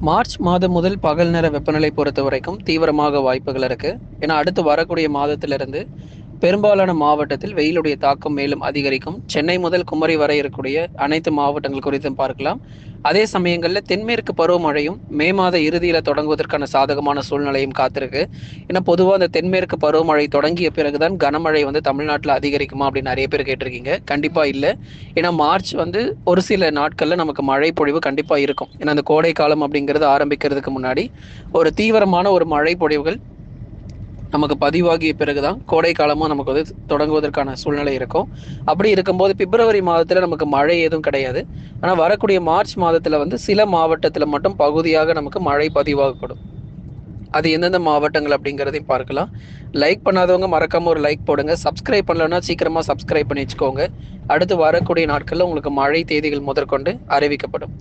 March மாதம் முதல் பகல் நேர வெப்பநிலை பொறுத்த வரைக்கும் தீவிரமாக வாய்ப்புகள் இருக்குது ஏன்னா அடுத்து வரக்கூடிய மாதத்திலிருந்து பெரும்பாலான மாவட்டத்தில் வெயிலுடைய தாக்கம் மேலும் அதிகரிக்கும். சென்னை முதல் குமரி வரை இருக்கக்கூடிய அனைத்து மாவட்டங்கள் குறித்தும் பார்க்கலாம். அதே சமயங்களில் தென்மேற்கு பருவமழையும் மே மாத இறுதியில் தொடங்குவதற்கான சாதகமான சூழ்நிலையும் காத்திருக்கு. ஏன்னா பொதுவாக அந்த தென்மேற்கு பருவமழை தொடங்கிய பிறகுதான் கனமழை வந்து தமிழ்நாட்டில் அதிகரிக்குமா அப்படின்னு நிறைய பேர் கேட்டிருக்கீங்க. கண்டிப்பாக இல்லை. ஏன்னா மார்ச் வந்து ஒரு சில நாட்களில் நமக்கு மழை பொழிவு கண்டிப்பாக இருக்கும். ஏன்னா அந்த கோடை காலம் அப்படிங்கிறது ஆரம்பிக்கிறதுக்கு முன்னாடி ஒரு தீவிரமான ஒரு மழை பொழிவுகள் நமக்கு பதிவாகிய பிறகுதான் கோடை காலமும் நமக்கு வந்து தொடங்குவதற்கான சூழ்நிலை இருக்கும். அப்படி இருக்கும்போது பிப்ரவரி மாதத்துல நமக்கு மழை எதுவும் கிடையாது. ஆனா வரக்கூடிய மார்ச் மாதத்துல வந்து சில மாவட்டத்துல மட்டும் பகுதியாக நமக்கு மழை பதிவாகக்கூடும் அது எந்தெந்த மாவட்டங்கள் அப்படிங்கிறதையும் பார்க்கலாம். லைக் பண்ணாதவங்க மறக்காம ஒரு லைக் போடுங்க. சப்ஸ்கிரைப் பண்ணலன்னா சீக்கிரமா சப்ஸ்கிரைப் பண்ணி வச்சுக்கோங்க. அடுத்து வரக்கூடிய நாட்களில் உங்களுக்கு மழை தேதிகள் முதற்கொண்டு அறிவிக்கப்படும்.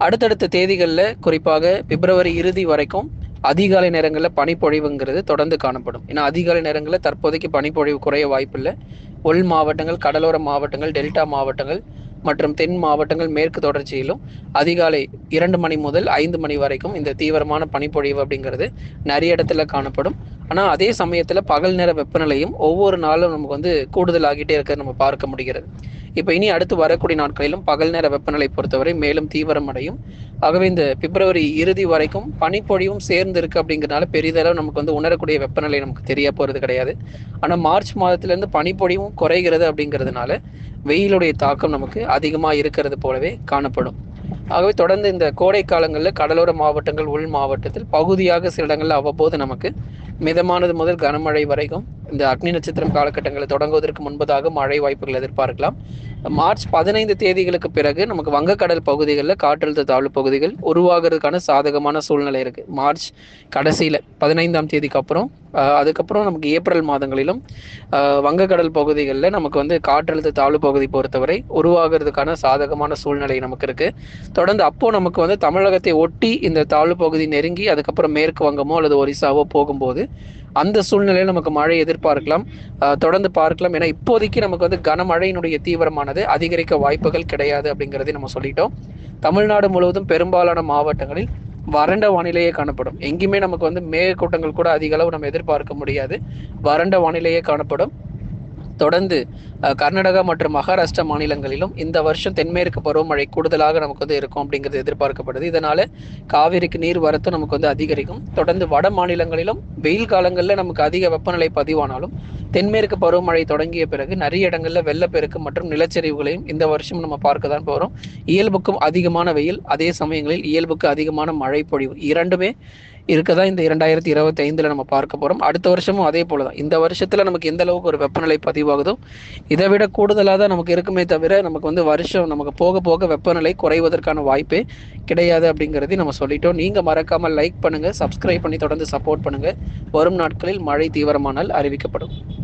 அடுத்தடுத்த தேதிகளில் குறிப்பாக பிப்ரவரி இறுதி வரைக்கும் அதிகாலை நேரங்களில் பனிப்பொழிவுங்கிறது தொடர்ந்து காணப்படும். ஏன்னா அதிகாலை நேரங்களில் தற்போதைக்கு பனிப்பொழிவு குறைய வாய்ப்பில்லை. உள் மாவட்டங்கள் கடலோர மாவட்டங்கள் டெல்டா மாவட்டங்கள் மற்றும் தென் மாவட்டங்கள் மேற்கு தொடர்ச்சியிலும் அதிகாலை இரண்டு மணி முதல் ஐந்து மணி வரைக்கும் இந்த தீவிரமான பனிப்பொழிவு அப்படிங்கிறது நிறைய இடத்துல காணப்படும். ஆனால் அதே சமயத்தில் பகல் நேர வெப்பநிலையும் ஒவ்வொரு நாளும் நமக்கு வந்து கூடுதல் ஆகிட்டே இருக்க நம்ம பார்க்க முடிகிறது. இப்போ இனி அடுத்து வரக்கூடிய நாட்களிலும் பகல் நேர வெப்பநிலை பொறுத்தவரை மேலும் தீவிரமடையும் ஆகவே இந்த பிப்ரவரி இறுதி வரைக்கும் பனிப்பொழிவும் சேர்ந்து இருக்கு அப்படிங்கிறனால பெரிதளவு நமக்கு வந்து உணரக்கூடிய வெப்பநிலை நமக்கு தெரிய போறது கிடையாது. ஆனால் மார்ச் மாதத்திலேருந்து பனிப்பொழிவும் குறைகிறது அப்படிங்கிறதுனால வெயிலுடைய தாக்கம் நமக்கு அதிகமாக இருக்கிறது போலவே காணப்படும். ஆகவே தொடர்ந்து இந்த கோடை காலங்களில் கடலோர மாவட்டங்கள் உள் மாவட்டத்தில் பகுதியாக சில இடங்களில் அவ்வப்போது நமக்கு மிதமானது முதல் கனமழை வரைக்கும் இந்த அக்னி நட்சத்திரம் காலகட்டங்களை தொடங்குவதற்கு முன்பதாக மழை வாய்ப்புகள் எதிர்பார்க்கலாம். மார்ச் பதினைந்து தேதிகளுக்கு பிறகு நமக்கு வங்கக்கடல் பகுதிகளில் காற்றழுத்த தாழ்வு பகுதிகள் உருவாகிறதுக்கான சாதகமான சூழ்நிலை இருக்கு. மார்ச் கடைசியில் பதினைந்தாம் தேதிக்கு அப்புறம் அதுக்கப்புறம் நமக்கு ஏப்ரல் மாதங்களிலும் வங்கக்கடல் பகுதிகளில் நமக்கு வந்து காற்றழுத்த தாழ்வு பகுதி பொறுத்தவரை உருவாகிறதுக்கான சாதகமான சூழ்நிலை நமக்கு இருக்கு. தொடர்ந்து அப்போ நமக்கு வந்து தமிழகத்தை ஒட்டி இந்த தாழ்வு பகுதி நெருங்கி அதுக்கப்புறம் மேற்கு வங்கமோ அல்லது ஒரிசாவோ போகும்போது அந்த சூழ்நிலையில் நமக்கு மழை எதிர்பார்க்கலாம் தொடர்ந்து பார்க்கலாம். ஏன்னா இப்போதைக்கு நமக்கு வந்து கனமழையினுடைய தீவிரமானது அதிகரிக்க வாய்ப்புகள் கிடையாது அப்படிங்கிறதை நம்ம சொல்லிட்டோம். தமிழ்நாடு முழுவதும் பெரும்பாலான மாவட்டங்களில் வறண்ட வானிலையே காணப்படும். எங்கேயுமே நமக்கு வந்து மேகக்கூட்டங்கள் கூட அதிக அளவு நம்ம எதிர்பார்க்க முடியாது. வறண்ட வானிலையே காணப்படும். தொடர்ந்து கர்நாடகா மற்றும் மகாராஷ்டிரா மாநிலங்களிலும் இந்த வருஷம் தென்மேற்கு பருவமழை கூடுதலாக நமக்கு வந்து இருக்கும் அப்படிங்கிறது எதிர்பார்க்கப்படுது. இதனால காவிரிக்கு நீர் வரத்து நமக்கு வந்து அதிகரிக்கும். தொடர்ந்து வட மாநிலங்களிலும் வெயில் காலங்களில் நமக்கு அதிக வெப்பநிலை பதிவானாலும் தென்மேற்கு பருவமழை தொடங்கிய பிறகு நிறைய இடங்களில் வெள்ளப்பெருக்கு மற்றும் நிலச்சரிவுகளையும் இந்த வருஷம் நம்ம பார்க்க தான் போகிறோம் இயல்புக்கும் அதிகமான வெயில் அதே சமயங்களில் இயல்புக்கு அதிகமான மழை பொழிவு இரண்டுமே இருக்கதான் இந்த இரண்டாயிரத்தி இருபத்தி ஐந்துல நம்ம பார்க்க போறோம். அடுத்த வருஷமும் அதே போலதான். இந்த வருஷத்துல நமக்கு எந்த அளவுக்கு ஒரு வெப்பநிலை பதிவாகுதோ இதை விட கூடுதலாக தான் நமக்கு இருக்குமே தவிர நமக்கு வந்து வருஷம் நமக்கு போக போக வெப்பநிலை குறைவதற்கான வாய்ப்பே கிடையாது அப்படிங்கிறதையும் நம்ம சொல்லிட்டோம். நீங்க மறக்காம லைக் பண்ணுங்க சப்ஸ்கிரைப் பண்ணி தொடர்ந்து சப்போர்ட் பண்ணுங்க. வரும் நாட்களில் மழை தீவிரமானால் அறிவிக்கப்படும்.